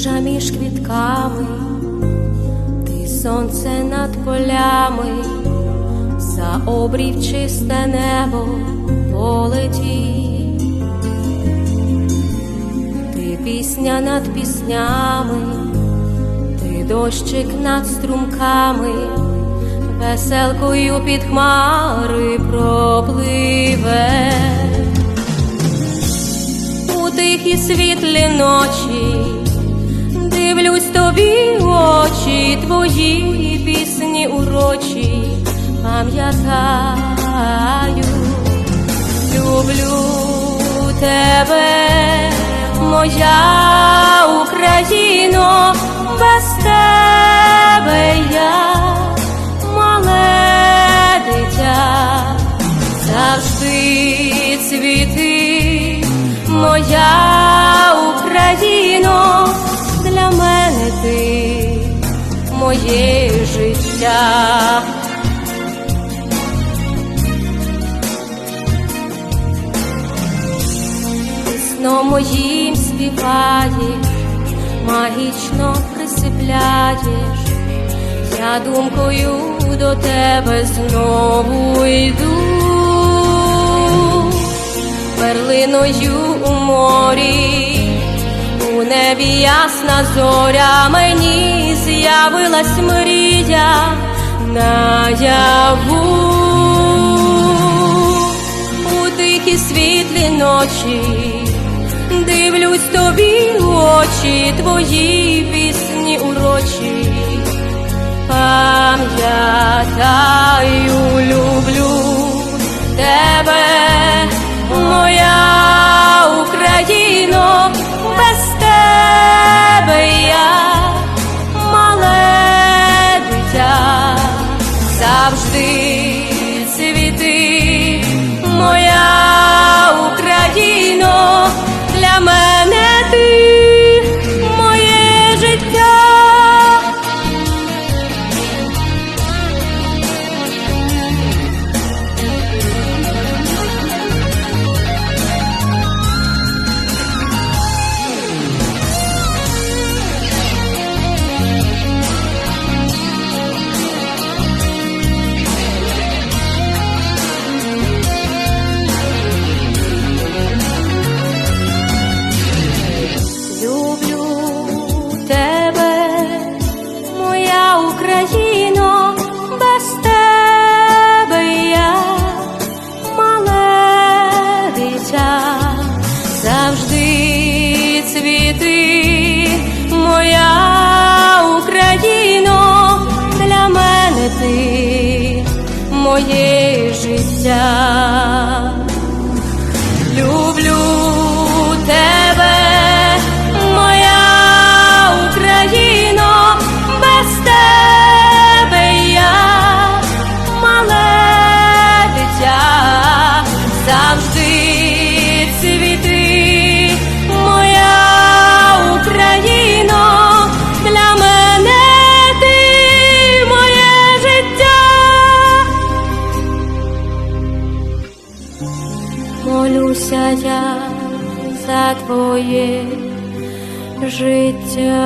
ружа між квітками, ти сонце над полями, за обрів чисте небо полетів. Ти пісня над піснями, ти дощик над струмками, веселкою під хмари пропливе. У тихі світлі ночі тобі очі, твої пісні урочі, пам'ятаю, люблю тебе, моя Україно, без тебе я мале дитя, завжди цвіти, моя Україно, життя. Сном моїм співаєш, магічно присипляєш, я думкою до тебе знову йду, перлиною у морі, у небі ясна зоря, мені з'явилась мрія наяву. У тихі світлі ночі, дивлюсь тобі в очі, твої пісні урочі, пам'ятаю, цвіти, моя Україно, для мене ти моє життя. Молюся я за твоє життя.